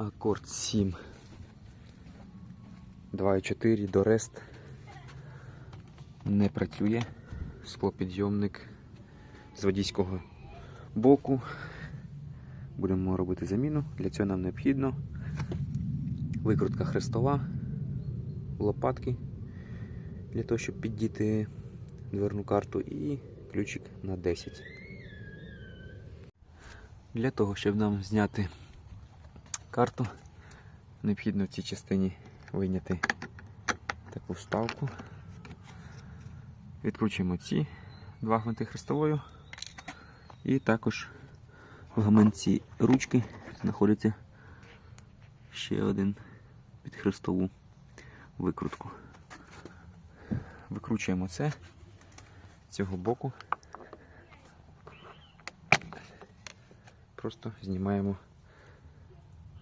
Акорд 7. 2,4 до рест. Не працює. Склопідйомник з водійського боку. Будемо робити заміну. Для цього нам необхідно викрутка хрестова, лопатки для того, щоб піддіти дверну карту і ключик на 10. Для того, щоб нам зняти карту, необхідно в цій частині вийняти таку вставку. Відкручуємо ці два гвинти хрестовою. І також в гаманці ручки знаходиться ще один під хрестову викрутку. Викручуємо це з цього боку. Просто знімаємо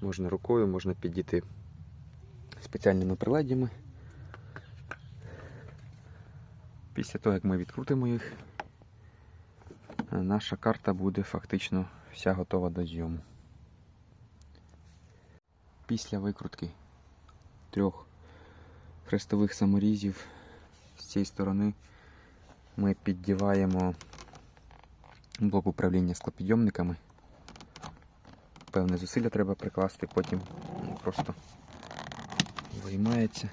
можна рукою, можна підійти спеціальними приладдями. Після того, як ми відкрутимо їх, наша карта буде фактично вся готова до зйому. Після викрутки трьох хрестових саморізів з цієї сторони ми піддіваємо блок управління склопідйомниками. Певне зусилля треба прикласти, потім просто виймається.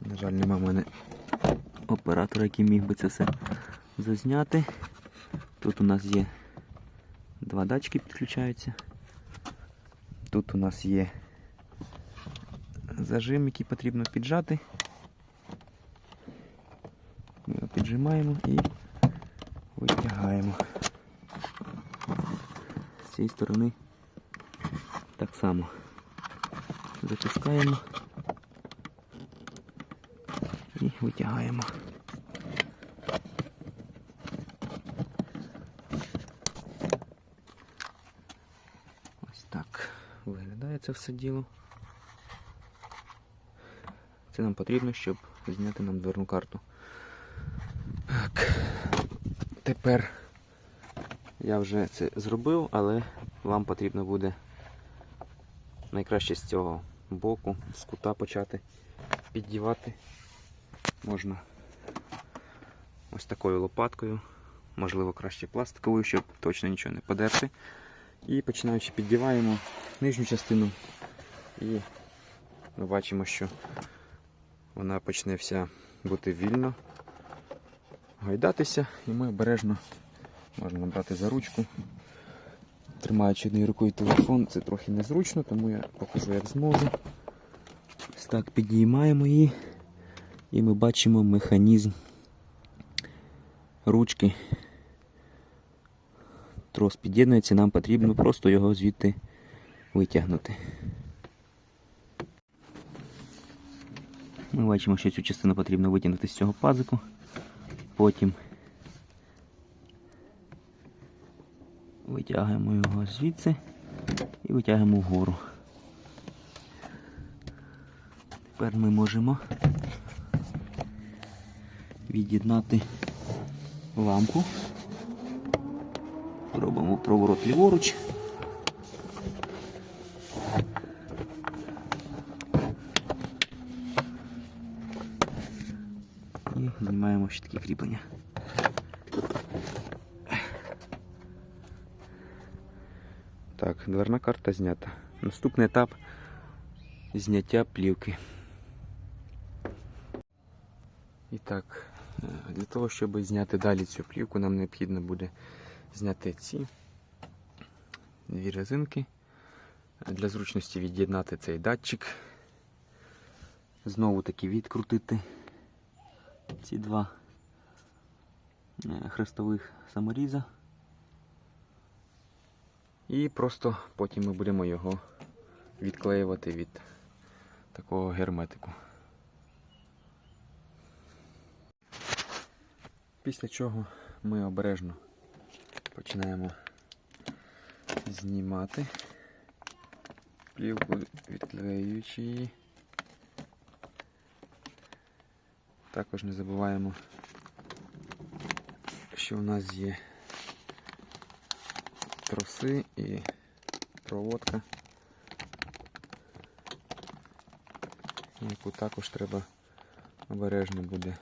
На жаль, нема в мене оператора, який міг би це все зазняти. Тут у нас є два датчики підключаються. Тут у нас є зажим, який потрібно піджати. Ми його піджимаємо і витягаємо. З цієї сторони так само затискаємо і витягаємо. Ось так виглядає це все діло. Це нам потрібно, щоб зняти нам дверну карту. Так. Тепер я вже це зробив, але вам потрібно буде найкраще з цього боку, з кута почати піддівати. Можна ось такою лопаткою, можливо краще пластиковою, щоб точно нічого не подерти. І починаючи піддіваємо нижню частину і ми бачимо, що вона почне вся бути вільно гайдатися, і ми обережно можна набрати за ручку. Тримаючи однією рукою телефон, це трохи незручно, тому я покажу, як зможу. Ось так підіймаємо її, і ми бачимо механізм ручки. Трос під'єднується, нам потрібно просто його звідти витягнути. Ми бачимо, що цю частину потрібно витягнути з цього пазику. Потім витягуємо його звідси і витягуємо вгору. Тепер ми можемо від'єднати лампу. Робимо проворот ліворуч. І знімаємо такі кріплення. Так, дверна карта знята. Наступний етап зняття плівки. І так, е, для того, щоб зняти далі цю плівку, нам необхідно буде зняти ці дві резинки. Для зручності від'єднати цей датчик. Знову таки відкрутити ці два е, хрестових саморіза. І просто потім ми будемо його відклеювати від такого герметику. Після чого ми обережно починаємо знімати плівку, відклеюючи її. Також не забуваємо, що у нас є троси і проводка, яку також треба обережно буде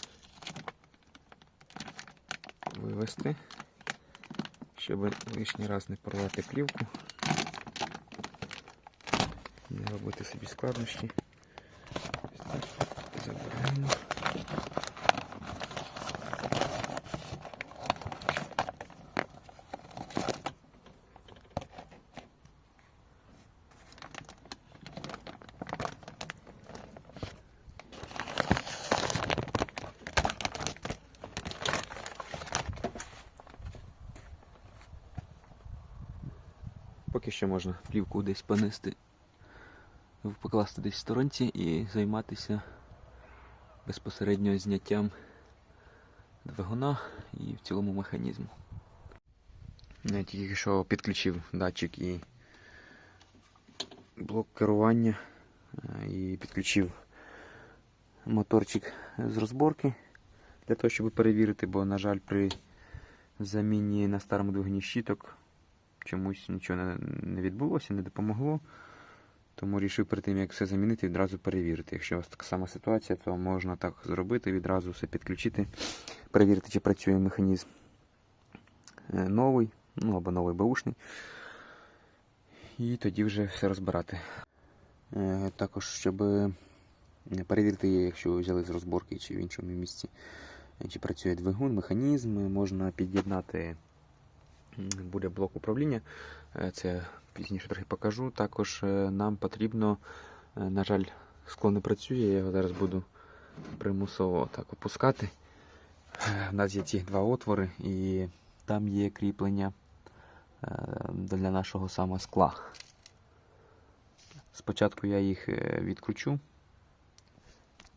вивести, щоб лишній раз не порвати плівку, не робити собі складнощі. Забираємо. Поки що можна плівку десь понести, покласти десь в сторонці і займатися безпосередньо зняттям двигуна і в цілому механізму. Я тільки що підключив датчик і блок керування е, і підключив моторчик з розборки для того, щоб перевірити, бо, на жаль, при заміні на старому двигуні щиток чомусь нічого не відбулося, не допомогло. Тому вирішив перед тим, як все замінити, відразу перевірити. Якщо у вас така сама ситуація, то можна так зробити, відразу все підключити, перевірити, чи працює механізм е, новий, ну або новий баушний. І тоді вже все розбирати. Е, Також, щоб е, перевірити, якщо взяли з розборки чи в іншому місці, чи працює двигун, механізм, можна під'єднати буде блок управління. Е, Це пізніше трохи покажу. Також е, нам потрібно, е, на жаль, скло не працює, я його зараз буду примусово так опускати. У нас є ці два отвори, і там є кріплення для нашого саме скла. Спочатку я їх відкручу,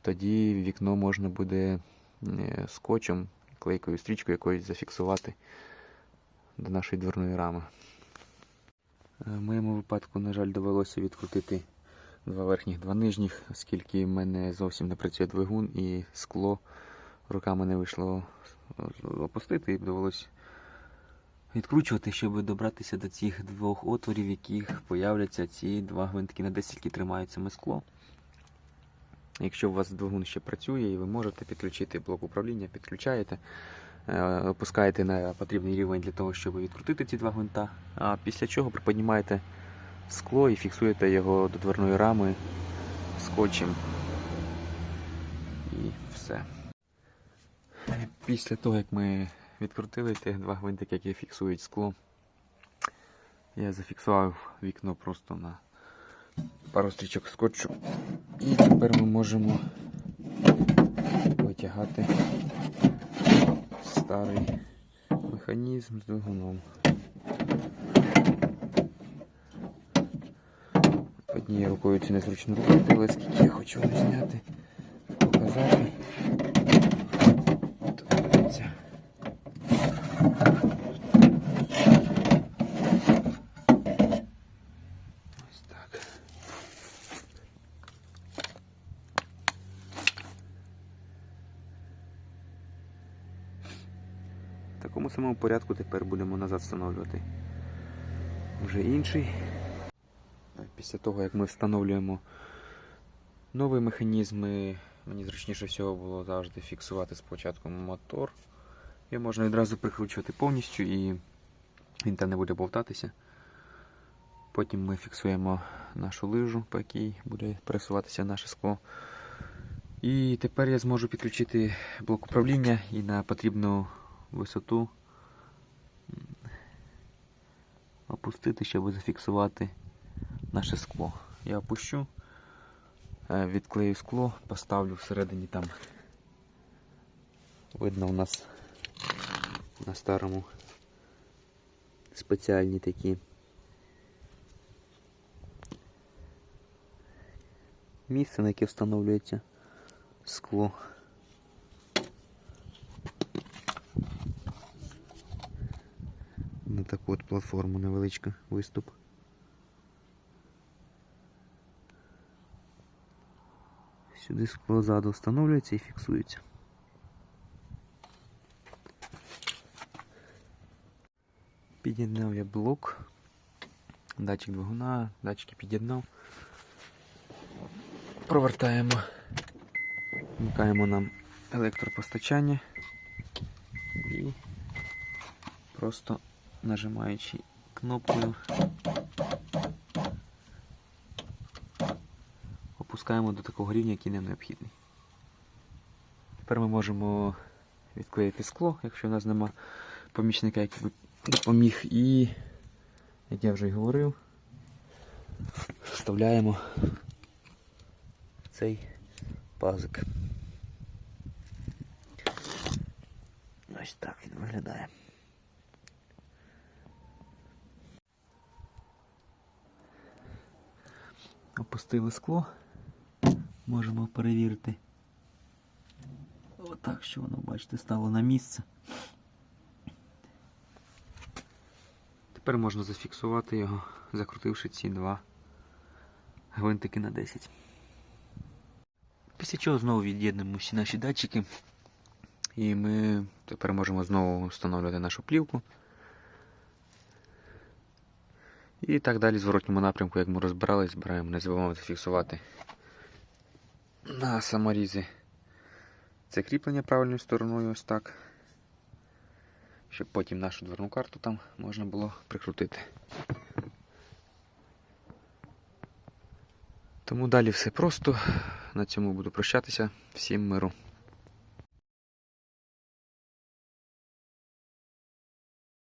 тоді вікно можна буде скотчем, клейкою стрічкою якоюсь зафіксувати до нашої дверної рами. Е, В моєму випадку, на жаль, довелося відкрутити два верхніх, два нижніх, оскільки в мене зовсім не працює двигун і скло руками не вийшло опустити і довелося відкручувати, щоб добратися до цих двох отворів, в яких появляться ці два гвинтики на 10, які тримають саме скло. Якщо у вас двигун ще працює і ви можете підключити блок управління, підключаєте, е, опускаєте на потрібний рівень для того, щоб відкрутити ці два гвинта, а після чого приподнімаєте скло і фіксуєте його до дверної рами скотчем. І все. Після того, як ми відкрутили тих два гвинтики, які фіксують скло, я зафіксував вікно просто на пару стрічок скотчу. І тепер ми можемо витягати старий механізм з двигуном. Однією рукою це незручно робити, але скільки я хочу вам зняти, показати. То дивіться. Ось так. В такому самому порядку тепер будемо назад встановлювати вже інший. Після того, як ми встановлюємо новий механізм, мені зручніше всього було завжди фіксувати спочатку мотор. Його можна відразу прикручувати повністю і він там не буде болтатися. Потім ми фіксуємо нашу лижу, по якій буде пересуватися наше скло. І тепер я зможу підключити блок управління і на потрібну висоту опустити, щоб зафіксувати наше скло. Я опущу, е, відклею скло, поставлю всередині там. Видно у нас на старому спеціальні такі місце, на яке встановлюється скло. На таку от платформу невеличка виступ. Сюди скло ззаду встановлюється і фіксується. Під'єднав я блок датчик двигуна, датчики під'єднав. Провертаємо, вмикаємо нам електропостачання і просто нажимаючи кнопкою опускаємо до такого рівня, який нам необхідний. Тепер ми можемо відклеїти скло, якщо в нас нема помічника, який би допоміг. І, як я вже й говорив, вставляємо цей пазик. Ось так він виглядає. Опустили скло. Можемо перевірити. Отак, що воно, бачите, стало на місце. Тепер можна зафіксувати його, закрутивши ці два гвинтики на 10. Після чого знову від'єднуємо всі наші датчики. І ми тепер можемо знову встановлювати нашу плівку. І так далі в зворотньому напрямку, як ми розбирали, збираємо, не забуваємо зафіксувати на саморізі це кріплення правильною стороною ось так. Щоб потім нашу дверну карту там можна було прикрутити. Тому далі все просто. На цьому буду прощатися. Всім миру.